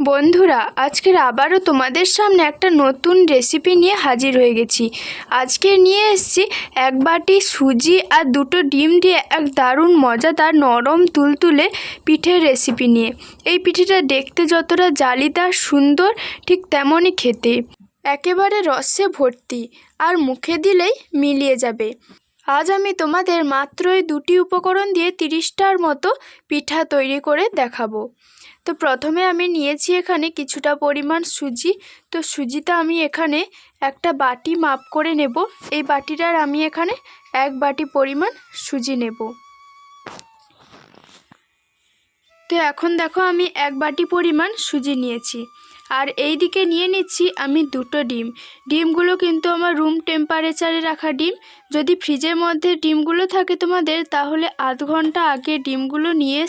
বন্ধুরা, আজকের আবারও তোমাদের সামনে একটা নতুন রেসিপি নিয়ে হাজির হয়ে গেছি। আজকে নিয়ে এসেছি এক বাটি সুজি আর দুটো ডিম দিয়ে এক দারুণ মজাদার নরম তুলতুলে পিঠের রেসিপি নিয়ে। এই পিঠেটা দেখতে যতটা জালিদার সুন্দর, ঠিক তেমনই খেতে। একেবারে রসে ভর্তি আর মুখে দিলেই মিলিয়ে যাবে। আজ আমি তোমাদের মাত্রই দুটি উপকরণ দিয়ে তিরিশটার মতো পিঠা তৈরি করে দেখাবো। তো প্রথমে আমি নিয়েছি এখানে কিছুটা পরিমাণ সুজি। তো সুজিটা আমি এখানে একটা বাটি মাপ করে নেব। এই বাটিটার আমি এখানে এক বাটি পরিমাণ সুজি নেব। তো এখন দেখো আমি এক বাটি পরিমাণ সুজি নিয়েছি। আর এই দিকে নিয়ে নিচ্ছি আমি দুটো ডিম। ডিমগুলো কিন্তু আমার রুম টেম্পারেচারে রাখা ডিম। যদি ফ্রিজের মধ্যে ডিমগুলো থাকে তোমাদের, তাহলে আধ ঘণ্টা আগে ডিমগুলো নিয়ে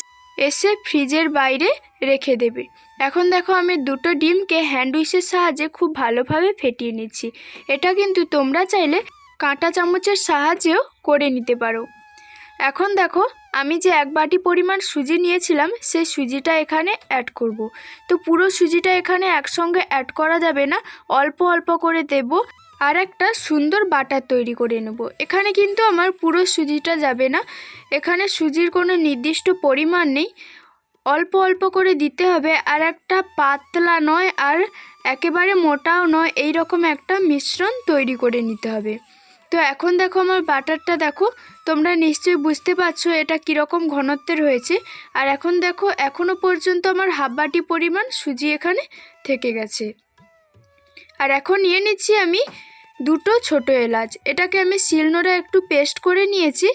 এসে ফ্রিজের বাইরে রেখে দেবে। এখন দেখো আমি দুটো ডিমকে হ্যান্ড উইচের সাহায্যে খুব ভালোভাবে ফেটিয়ে নিচ্ছি। এটা কিন্তু তোমরা চাইলে কাঁটা চামচের সাহায্যেও করে নিতে পারো। এখন দেখো, আমি যে এক বাটি পরিমাণ সুজি নিয়েছিলাম, সেই সুজিটা এখানে অ্যাড করব। তো পুরো সুজিটা এখানে একসঙ্গে অ্যাড করা যাবে না, অল্প অল্প করে দেব। আর একটা সুন্দর বাটার তৈরি করে নেব। এখানে কিন্তু আমার পুরো সুজিটা যাবে না। এখানে সুজির কোনো নির্দিষ্ট পরিমাণ নেই। অল্প অল্প করে দিতে হবে। আর একটা পাতলা নয় আর একেবারে মোটাও নয় এই রকম একটা মিশ্রণ তৈরি করে নিতে হবে। তো এখন দেখো আমার বাটারটা দেখো, তোমরা নিশ্চয়ই বুঝতে পারছ এটা কীরকম ঘনত্বের হয়েছে। আর এখন দেখো এখনও পর্যন্ত আমার হাফ বাটি পরিমাণ সুজি এখানে থেকে গেছে। আর এখন নিয়ে নিচ্ছি আমি দুটো ছোট এলাচ। এটাকে আমি শিলনোড়া একটু পেস্ট করে নিয়েছি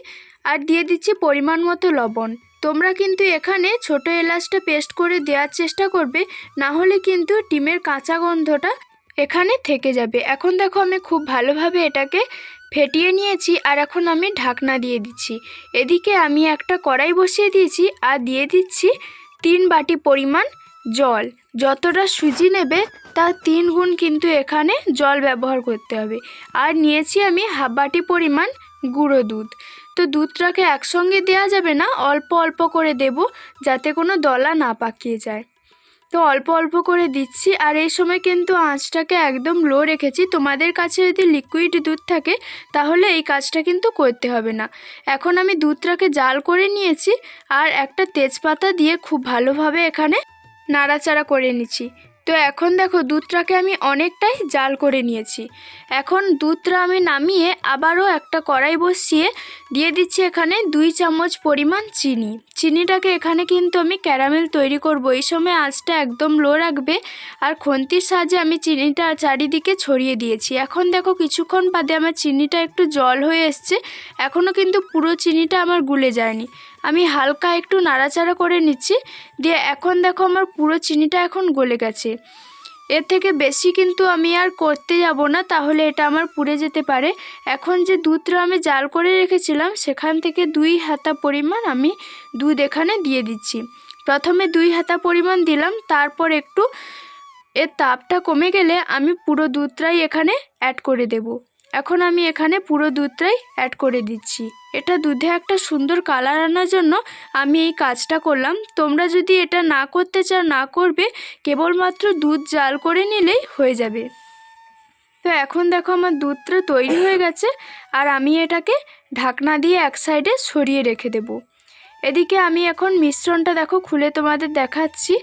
আর দিয়ে দিচ্ছি পরিমাণ মতো লবণ। তোমরা কিন্তু এখানে ছোট এলাচটা পেস্ট করে দেওয়ার চেষ্টা করবে, না হলে কিন্তু ডিমের কাঁচা গন্ধটা এখানে থেকে যাবে। এখন দেখো আমি খুব ভালোভাবে এটাকে ফেটিয়ে নিয়েছি আর এখন আমি ঢাকনা দিয়ে দিচ্ছি। এদিকে আমি একটা কড়াই বসিয়ে দিয়েছি আর দিয়ে দিচ্ছি তিন বাটি পরিমাণ জল। যতটা সুজি নেবে তার তিন গুণ কিন্তু এখানে জল ব্যবহার করতে হবে। আর নিয়েছি আমি হাফ বাটি পরিমাণ গুঁড়ো দুধ। তো দুধটাকে একসঙ্গে দেওয়া যাবে না, অল্প অল্প করে দেব যাতে কোনো দলা না পাকিয়ে যায়। তো অল্প অল্প করে দিচ্ছি, আর এই সময় কিন্তু আঁচটাকে একদম লো রেখেছি। তোমাদের কাছে যদি লিকুইড দুধ থাকে, তাহলে এই কাজটা কিন্তু করতে হবে না। এখন আমি দুধটাকে জাল করে নিয়েছি, আর একটা তেজপাতা দিয়ে খুব ভালোভাবে এখানে নাড়াচাড়া করে নিচ্ছি। তো এখন দেখো দুধটাকে আমি অনেকটাই জাল করে নিয়েছি। এখন দুধটা আমি নামিয়ে আবারও একটা কড়াই বসিয়ে দিয়ে দিচ্ছি এখানে দুই চামচ পরিমাণ চিনি। চিনিটাকে এখানে কিন্তু আমি ক্যারামেল তৈরি করব। এই সময় আঁচটা একদম লো রাখবে আর খন্তির সাহায্যে আমি চিনিটা চারিদিকে ছড়িয়ে দিয়েছি। এখন দেখো কিছুক্ষণ বাদে আমার চিনিটা একটু জল হয়ে এসছে। এখনও কিন্তু পুরো চিনিটা আমার গুলে যায়নি। আমি হালকা একটু নাড়াচাড়া করে নিচ্ছি। দিয়ে এখন দেখো আমার পুরো চিনিটা এখন গলে গেছে। এর থেকে বেশি কিন্তু আমি আর করতে যাব না, তাহলে এটা আমার পুড়ে যেতে পারে। এখন যে দুধটা আমি জাল করে রেখেছিলাম, সেখান থেকে দুই হাতা পরিমাণ আমি দুধ এখানে দিয়ে দিচ্ছি। প্রথমে দুই হাতা পরিমাণ দিলাম, তারপর একটু এর তাপটা কমে গেলে আমি পুরো দুধটাই এখানে অ্যাড করে দেব। এখন আমি এখানে পুরো দুধটাই অ্যাড করে দিচ্ছি। এটা দুধে একটা সুন্দর কালার আনার জন্য আমি এই কাজটা করলাম। তোমরা যদি এটা না করতে চাও, না করবে, কেবলমাত্র দুধ জাল করে নিলেই হয়ে যাবে। তো এখন দেখো আমার দুধটা তৈরি হয়ে গেছে আর আমি এটাকে ঢাকনা দিয়ে এক সাইডে সরিয়ে রেখে দেব। এদিকে আমি এখন মিশ্রণটা দেখো খুলে তোমাদের দেখাচ্ছি।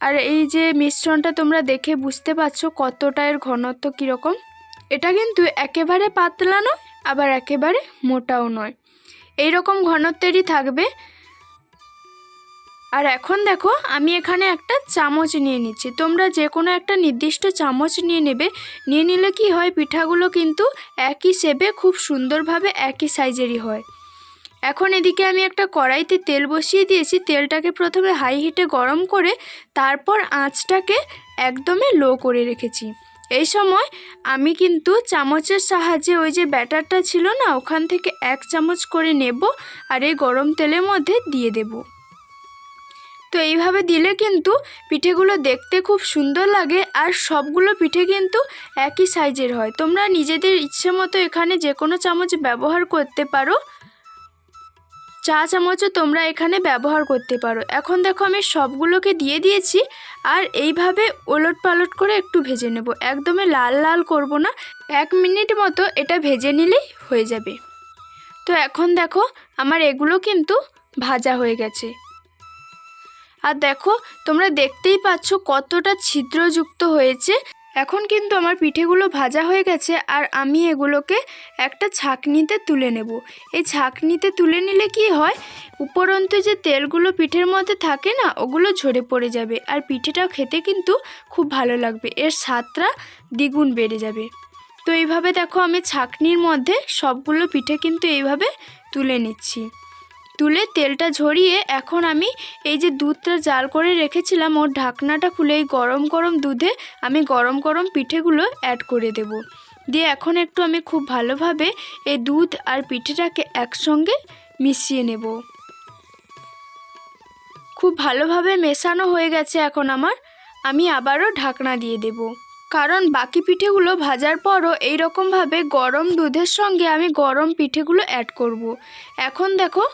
আর এই যে মিশ্রণটা তোমরা দেখে বুঝতে পারছ কতটা এর ঘনত্ব কীরকম। এটা কিন্তু একেবারে পাতলা নয়, আবার একেবারে মোটাও নয়। এই রকম ঘনত্বেরই থাকবে। আর এখন দেখো, আমি এখানে একটা চামচ নিয়ে নিচ্ছি। তোমরা যে কোনো একটা নির্দিষ্ট চামচ নিয়ে নেবে। নিয়ে নিলে কি হয়, পিঠাগুলো কিন্তু একই শেপে খুব সুন্দরভাবে একই সাইজেরই হয়। এখন এদিকে আমি একটা কড়াইতে তেল বসিয়ে দিয়েছি। তেলটাকে প্রথমে হাই হিটে গরম করে, তারপর আঁচটাকে একদমই লো করে রেখেছি। এই সময় আমি কিন্তু চামচের সাহায্যে ওই যে ব্যাটারটা ছিল না, ওখান থেকে এক চামচ করে নেব আর এই গরম তেলের মধ্যে দিয়ে দেব। তো এইভাবে দিলে কিন্তু পিঠেগুলো দেখতে খুব সুন্দর লাগে আর সবগুলো পিঠে কিন্তু একই সাইজের হয়। তোমরা নিজেদের ইচ্ছে মতো এখানে যে কোনো চামচ ব্যবহার করতে পারো। চা চামচও তোমরা এখানে ব্যবহার করতে পারো। এখন দেখো আমি সবগুলোকে দিয়ে দিয়েছি আর এইভাবে ওলট পালট করে একটু ভেজে নেব। একদমে লাল লাল করব না, এক মিনিট মতো এটা ভেজে নিলেই হয়ে যাবে। তো এখন দেখো আমার এগুলো কিন্তু ভাজা হয়ে গেছে। আর দেখো তোমরা দেখতেই পাচ্ছ কতটা ছিদ্রযুক্ত হয়েছে। এখন কিন্তু আমার পিঠেগুলো ভাজা হয়ে গেছে আর আমি এগুলোকে একটা ছাঁকনিতে তুলে নেব। এই ছাঁকনিতে তুলে নিলে কি হয়? উপরন্তু যে তেলগুলো পিঠের মধ্যে থাকে না, ওগুলো ঝরে পড়ে যাবে আর পিঠেটা খেতে কিন্তু খুব ভালো লাগবে। এর স্বাদটা দ্বিগুণ বেড়ে যাবে। তো এইভাবে দেখো আমি ছাঁকনির মধ্যে সবগুলো পিঠে কিন্তু এইভাবে তুলে নিচ্ছি। তুলে তেলটা ঝরিয়ে এখন আমি এই যে দুধটা জাল করে রেখেছিলাম, ওর ঢাকনাটা খুলে এই গরম গরম দুধে আমি গরম গরম পিঠেগুলো অ্যাড করে দেব। দিয়ে এখন একটু আমি খুব ভালোভাবে এই দুধ আর পিঠেটাকে একসঙ্গে মিশিয়ে নেব। খুব ভালোভাবে মেশানো হয়ে গেছে এখন আমার, আমি আবারও ঢাকনা দিয়ে দেব। কারণ বাকি পিঠেগুলো ভাজার পরও এই রকমভাবে গরম দুধের সঙ্গে আমি গরম পিঠেগুলো অ্যাড করব। এখন দেখো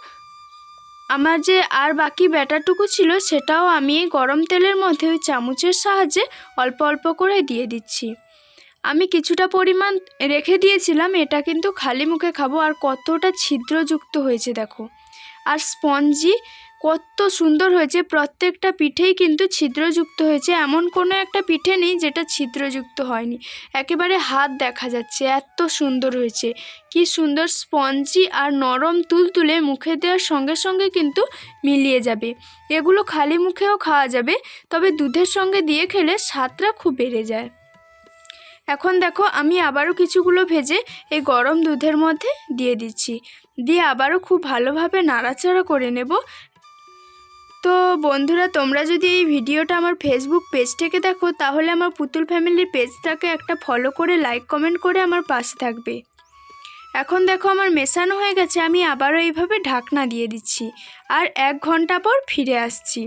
আমার যে আর বাকি ব্যাটারটুকু ছিল সেটাও আমি এই গরম তেলের মধ্যে ওই চামচের সাহায্যে অল্প অল্প করে দিয়ে দিচ্ছি। আমি কিছুটা পরিমাণ রেখে দিয়েছিলাম, এটা কিন্তু খালি মুখে খাব। আর কতটা ছিদ্রযুক্ত হয়েছে দেখো। আর স্পঞ্জি কত সুন্দর হয়েছে। প্রত্যেকটা পিঠেই কিন্তু ছিদ্রযুক্ত হয়েছে। এমন কোনো একটা পিঠে নেই যেটা ছিদ্রযুক্ত হয়নি। একেবারে হাত দেখা যাচ্ছে। এত সুন্দর হয়েছে। কি সুন্দর স্পঞ্জি আর নরম তুলতুলে মুখে দেওয়ার সঙ্গে সঙ্গে কিন্তু মিলিয়ে যাবে। এগুলো খালি মুখেও খাওয়া যাবে, তবে দুধের সঙ্গে দিয়ে খেলে স্বাদটা খুব বেড়ে যায়। এখন দেখো, আমি আবারও কিছুগুলো ভেজে এই গরম দুধের মধ্যে দিয়ে দিচ্ছি। দিয়ে আবারও খুব ভালোভাবে নাড়াচাড়া করে নেব। তো বন্ধুরা, তোমরা যদি এই ভিডিওটা আমার ফেসবুক পেজ থেকে দেখো, তাহলে আমার পুতুল ফ্যামিলির পেজটাকে একটা ফলো করে লাইক কমেন্ট করে আমার পাশে থাকবে। এখন দেখো আমার মেশানো হয়ে গেছে, আমি আবারও এইভাবে ঢাকনা দিয়ে দিচ্ছি। আর এক ঘণ্টা পর ফিরে আসছি।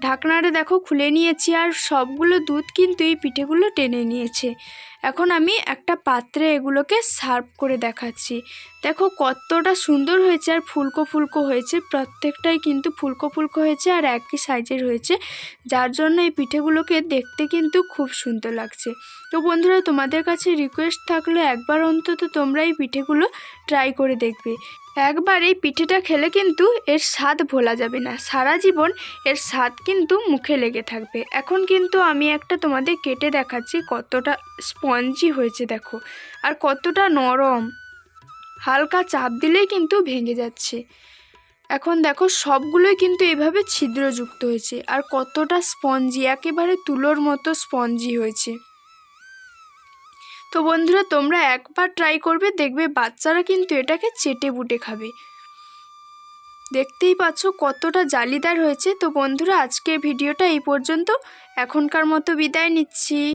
ঢাকনাটা দেখো খুলে নিয়েছি আর সবগুলো দুধ কিন্তু এই পিঠেগুলো টেনে নিয়েছে। এখন আমি একটা পাত্রে এগুলোকে সার্ভ করে দেখাচ্ছি। দেখো কতটা সুন্দর হয়েছে আর ফুলকো ফুলকো হয়েছে, প্রত্যেকটাই কিন্তু ফুলকো ফুলকো হয়েছে আর একই সাইজের হয়েছে। যার জন্য এই পিঠেগুলোকে দেখতে কিন্তু খুব সুন্দর লাগছে। তো বন্ধুরা, তোমাদের কাছে রিকোয়েস্ট থাকলে একবার অন্তত তোমরা এই পিঠেগুলো ট্রাই করে দেখবে। একবার এই পিঠেটা খেলে কিন্তু এর স্বাদ ভোলা যাবে না। সারা জীবন এর স্বাদ কিন্তু মুখে লেগে থাকবে। এখন কিন্তু আমি একটা তোমাদের কেটে দেখাচ্ছি কতটা স্পঞ্জি হয়েছে, দেখো। আর কতটা নরম। হালকা চাপ দিলেই কিন্তু ভেঙে যাচ্ছে। এখন দেখো, সবগুলোই কিন্তু এভাবে ছিদ্রযুক্ত হয়েছে। আর কতটা স্পঞ্জি, একেবারে তুলোর মতো স্পঞ্জি হয়েছে। তো বন্ধুরা, তোমরা একবার ট্রাই করবে, দেখবে বাচ্চারা কিন্তু এটাকে চেটে বুটে খাবে। দেখতেই পাচ্ছ কতটা জালিদার হয়েছে। তো বন্ধুরা আজকে ভিডিওটা এই পর্যন্ত। এখনকার মতো বিদায় নিচ্ছি।